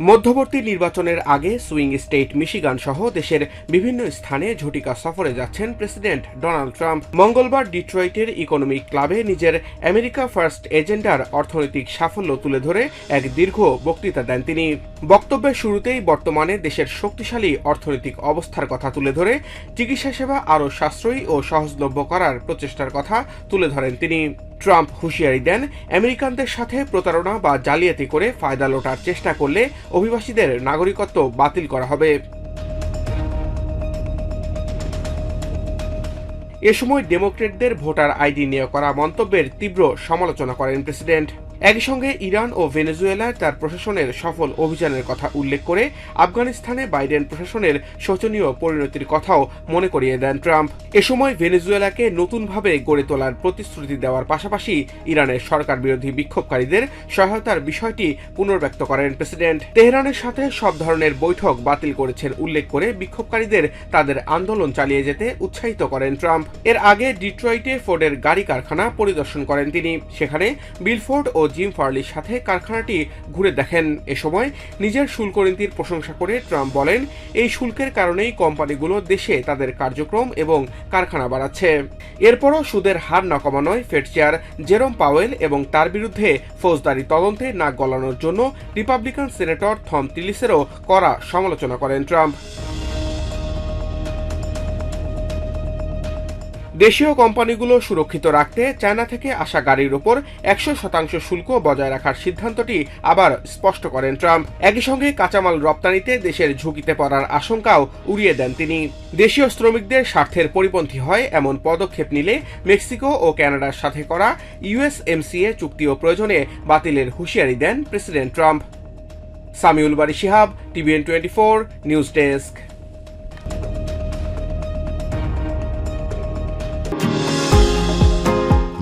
মধ্যবর্তী নির্বাচনের আগে সুইং স্টেট মিশিগান সহ দেশের বিভিন্ন স্থানে ঝটিকা সফরে যাচ্ছেন প্রেসিডেন্ট ডোনাল্ড ট্রাম্প। মঙ্গলবার ডিট্রয়েটের ইকোনমিক ক্লাবে নিজের আমেরিকা ফার্স্ট এজেন্ডার অর্থনৈতিক সাফল্য তুলে ধরে এক দীর্ঘ বক্তৃতা দেন তিনি। বক্তব্যের শুরুতেই বর্তমানে দেশের শক্তিশালী অর্থনৈতিক অবস্থার কথা তুলে ধরে, চিকিৎসা সেবা আরও সাশ্রয়ী ও সহজলভ্য করার প্রচেষ্টার কথা তুলে ধরেন তিনি। ট্রাম্প হুঁশিয়ারি দেন, আমেরিকানদের সাথে প্রতারণা বা জালিয়াতি করে ফায়দা লোটার চেষ্টা করলে অভিবাসীদের নাগরিকত্ব বাতিল করা হবে। এ সময় ডেমোক্রেটদের ভোটার আইডি নিয়ে করা মন্তব্যের তীব্র সমালোচনা করেন প্রেসিডেন্ট। একই সঙ্গে ইরান ও ভেনেজুয়েলায় তার প্রশাসনের সফল অভিযানের কথা উল্লেখ করে আফগানিস্তানে বাইডেন প্রশাসনের শোচনীয় পরিণতির কথাও মনে করিয়ে দেন ট্রাম্প। এ সময় ভেনেজুয়েলাকে নতুনভাবে গড়ে তোলার প্রতিশ্রুতি দেওয়ার পাশাপাশি ইরানের সরকার বিরোধী বিক্ষোভকারীদের সহায়তার বিষয়টি পুনর্ব্যক্ত করেন প্রেসিডেন্ট। তেহরানের সাথে সব ধরনের বৈঠক বাতিল করেছেন উল্লেখ করে বিক্ষোভকারীদের তাদের আন্দোলন চালিয়ে যেতে উৎসাহিত করেন ট্রাম্প। এর আগে ডিট্রয়েটে ফোর্ডের গাড়ি কারখানা পরিদর্শন করেন তিনি। সেখানে বিলফোর্ড ও জিম ফার্লির সাথে কারখানাটি ঘুরে দেখেন। এ সময় নিজের শুল্ক নীতির প্রশংসা করে ট্রাম্প বলেন, এই শুল্কের কারণেই কোম্পানিগুলো দেশে তাদের কার্যক্রম এবং কারখানা বাড়াচ্ছে। এরপরও সুদের হার না কমানোয় ফেড চেয়ার জেরোম পাওয়েল এবং তার বিরুদ্ধে ফৌজদারি তদন্তে নাক গলানোর জন্য রিপাবলিকান সিনেটর থম টিলিসেরও কড়া সমালোচনা করেন ট্রাম্প। দেশীয় কোম্পানিগুলো সুরক্ষিত রাখতে চায়না থেকে আসা গাড়ির উপর একশো শতাংশ শুল্ক বজায় রাখার সিদ্ধান্তটি আবার স্পষ্ট করেন ট্রাম্প। একই সঙ্গে কাঁচামাল রপ্তানিতে দেশের ঝুঁকিতে পড়ার আশঙ্কাও উড়িয়ে দেন তিনি। দেশীয় শ্রমিকদের স্বার্থের পরিপন্থী হয় এমন পদক্ষেপ নিলে মেক্সিকো ও ক্যানাডার সাথে করা ইউএসএমসিএ চুক্তি ও প্রয়োজনে বাতিলের হুঁশিয়ারি দেন president Trump. Samiul Bari Shihab, TVN twenty four, news desk.